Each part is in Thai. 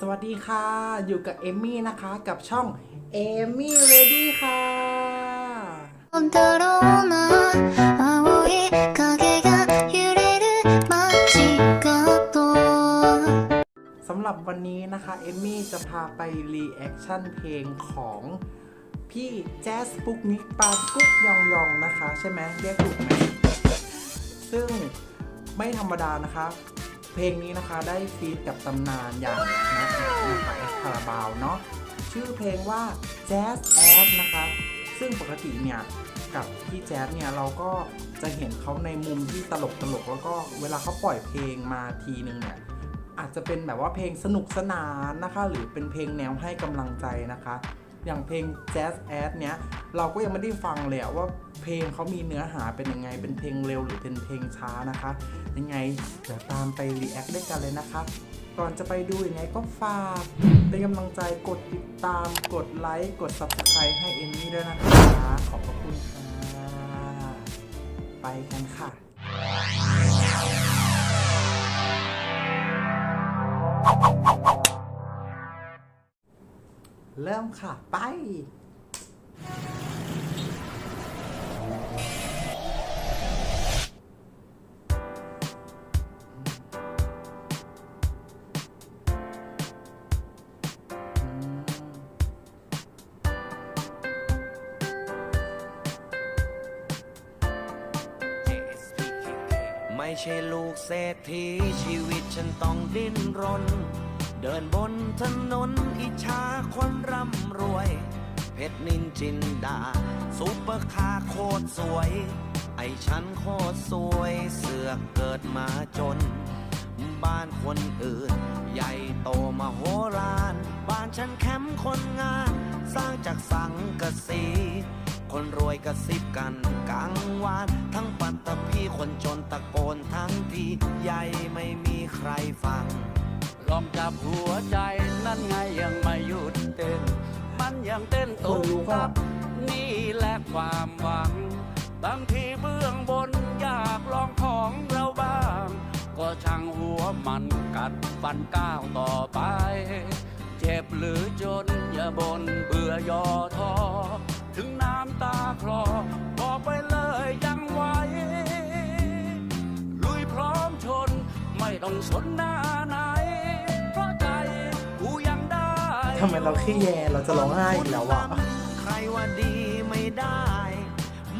สวัสดีค่ะ อยู่กับเอมี่นะคะกับช่องเอมี่เรดี้ค่ะสำหรับวันนี้นะคะ เอมี่จะพาไปรีแอคชั่นเพลงของพี่แจ๊สปุกนิกปากุ๊กยองยองนะคะ ใช่ไหมเรียกถูกไหมซึ่งไม่ธรรมดานะคะ เพลงนี้นะคะได้ฟีดกับตำนานอย่างนะนะคะเอสคาราบาวเนาะชื่อเพลงว่า Jazz Ass นะคะซึ่งปกติเนี่ยกับพี่แจ๊สเนี่ยเราก็จะเห็นเขาในมุมที่ตลกตลกแล้วก็เวลาเขาปล่อยเพลงมาทีนึงเนี่ยอาจจะเป็นแบบว่าเพลงสนุกสนานนะคะ หรือเป็นเพลงแนวให้กำลังใจนะคะ อย่างเพลง Jazz Ass เนี้ยเราก็ยังไม่ได้ฟังเลยว่าเพลงเขามีเนื้อหาเป็นยังไง เป็นเพลงเร็วหรือเป็นเพลงช้านะคะ ยังไงเดี๋ยวตามไปรีแอคด้วยกันเลยนะคะก่อนจะไปดูยังไงก็ฝากเป็นกำลังใจกดติดตามกดไลค์กด Subscribe ให้เอมมี่ด้วยนะคะ ขอบพระคุณค่ะ ไปกันค่ะ เริ่มค่ะ ไป ไม่ใช่ลูกเศรษฐีชีวิตฉันต้องดิ้นรน เดินบนถนนอิจฉาคนร่ำรวย เพชรนินจินดาซุปเปอร์คาร์โคตรสวย ไอฉันโคตรสวยเสือกเกิดมาจน บ้านคนอื่น ใหญ่โตมโหฬารบ้านฉันแคมป์คนงาน สร้างจากสังกะสี คนรวยกระซิบกันกลางวาน ทั้งปัตตภีคนจนตะโกนทั้งทีใหญ่ไม่มีใครฟัง ลองจับหัวใจนั่นไงยังไม่หยุดเต้น มันยังเต้นตุนบรู้ตัว่าบนี่แหละความหวัง บางทีเบื้องบนอยากลองของเราบ้าง ก็ช่างหัวมันกัดฟันก้าวต่อไป เจ็บหรือจนอย่าบนเบื่อย่อท้อถึงน้ำตาคลอบอกไปเลยยังไหวลุยพร้อมชนไม่ต้องสนน้า เราขี้แยเราจะร้องไห้อีกแล้วอะใครว่าดีไม่ได้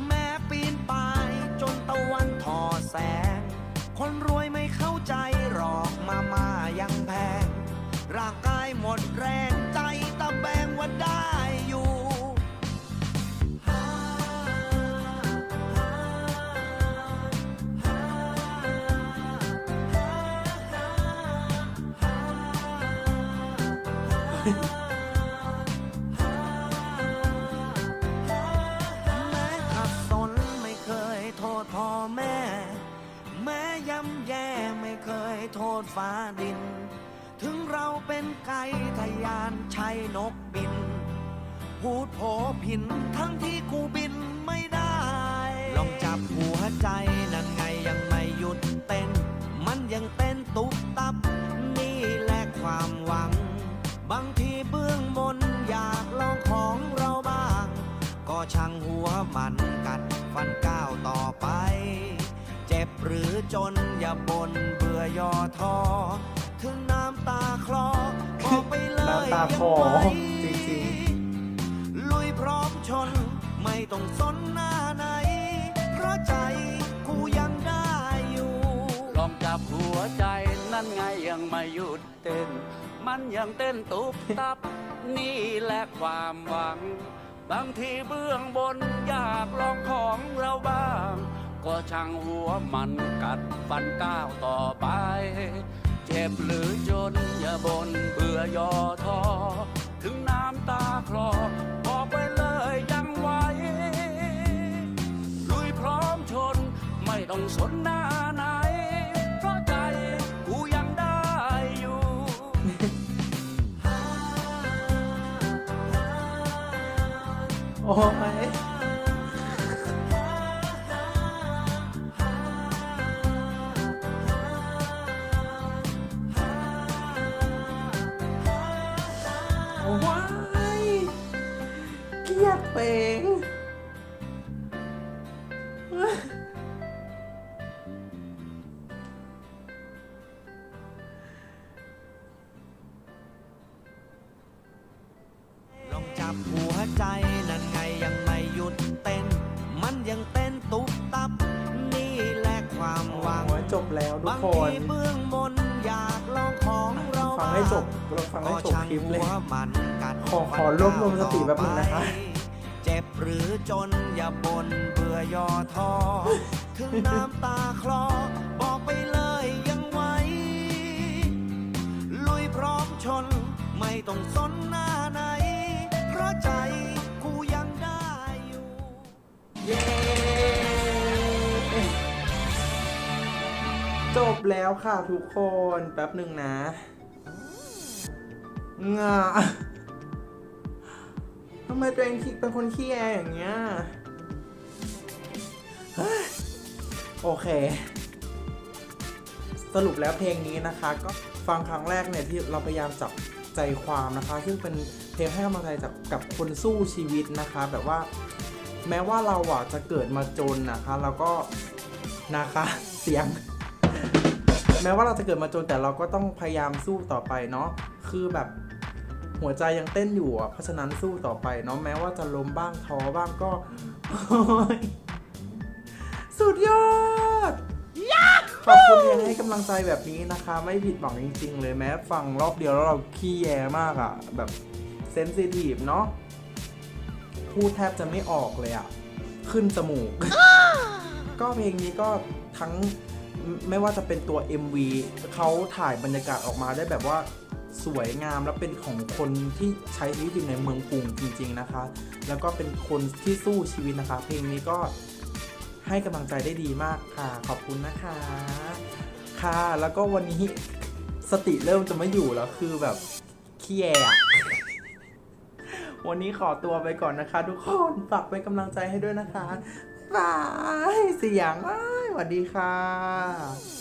แม้ปีนป่ายจนตะวันทอแสง คนรวยไม่เข้าใจหรอกมามายังแพง ร่างกายหมดแรงใจตะแบงว่าได้อยู่ ยานใช้นกบิน พูดโผผินทั้งที่กูบินไม่ได้ ลองจับหัวใจนั่นไงยังไม่หยุดเต้น มันยังเต้นตุบตับ นี่แหละความหวัง บางทีเบื้องบนอยากลองของเราบ้าง ก็ช่างหัวมันกัดฟันก้าวต่อไป เจ็บหรือจนอย่าบนเบื่อย่อท้อถึง เลยน้ำตาคลอยังไหวจริงๆ ลุยพร้อมชน ไม่ต้องสนหน้าไหน เพราะใจกูยังได้อยู่ ลองจับหัวใจนั่นไงยังไม่หยุดเต้น มันยังเต้นตุบตับ นี่แหละความหวัง บางทีเบื้องบนอยากลองของเราบ้าง ก็ช่างหัวมันกัดฟันก้าวต่อไป เจ็บหรือจนอย่าบนเบื่อ ย่อท้อถึงน้ำตาคลอบอกไปเลยยังไหวลุยพร้อมชนไม่ต้องสนหน้าไหน เพราะใจกูยังได้อยู่โอ้ จับหัวใจนั่นไงยังไม่หยุดเต้น มันยังเต้นตุ๊บตับ นี่แหละความหวัง โอ้ยจบแล้วทุกบางคทีนเบื้องบนอยากลองของเราฟังให้จบเราฟังให้จบคลิปเลย ก็ช่างหัวมันกัดขอขอรวบรวมสติแป๊บนึงนะคะ เจ็บหรือจนอย่าบนเบื่อย่อท้อ ถึงน้ำตาคลอ บอกไปเลยยังไหว ลุยพร้อมชน ไม่ต้องสนหน้าไหน เย้จบแล้วค่ะทุกคนแป๊บหนึ่งนะงาทำไมตัวเองคิดเป็นคนขี้แออย่างเงี้ยเฮ้ยโอเค สรุปแล้วเพลงนี้นะคะ ก็ฟังครั้งแรกเนี่ยที่เราพยายามจับใจความนะคะ ซึ่งเป็นเพลงให้กำลังใจจากกับคนสู้ชีวิตนะคะ แบบว่า แม้ว่าเราอะจะเกิดมาจนนะคะเราก็นะคะเสียง แม้ว่าเราจะเกิดมาจนแต่เราก็ต้องพยายามสู้ต่อไปเนาะคือแบบหัวใจยังเต้นอยู่อะเพราะฉะนั้นสู้ต่อไปเนาะแม้ว่าจะล้มบ้างท้อบ้างก็โอ้ยสุดยอดขอบคุณที่ยังให้กำลังใจแบบนี้นะคะ ไม่ผิดหวังจริง ๆ เลยแม้ฟังรอบเดียวแล้วเราขี้แยมากอะ่ะ แบบเซนซิทีฟเนาะ พูดแทบจะไม่ออกเลยอะ่ะขึ้นจมูก ก็เพลงนี้ก็ทั้งไม่ไม่ว่าจะเป็นตัว MV เขาถ่ายบรรยากาศออกมาได้แบบว่าสวยงามแล้วเป็นของคนที่ใช้ชีวิตอยู่ในเมืองกรุงจริง ๆนะคะ แล้วก็เป็นคนที่สู้ชีวิตนะคะ เพลงนี้ก็ให้กำลังใจได้ดีมากค่ะ ขอบคุณนะคะ ค่ะแล้วก็วันนี้สติเริ่มจะไม่อยู่แล้วคือแบบขี้แยอะ วันนี้ขอตัวไปก่อนนะคะ ทุกคนฝากเป็นกำลังใจให้ด้วยนะคะบายเสียงสวัสดีค่ะ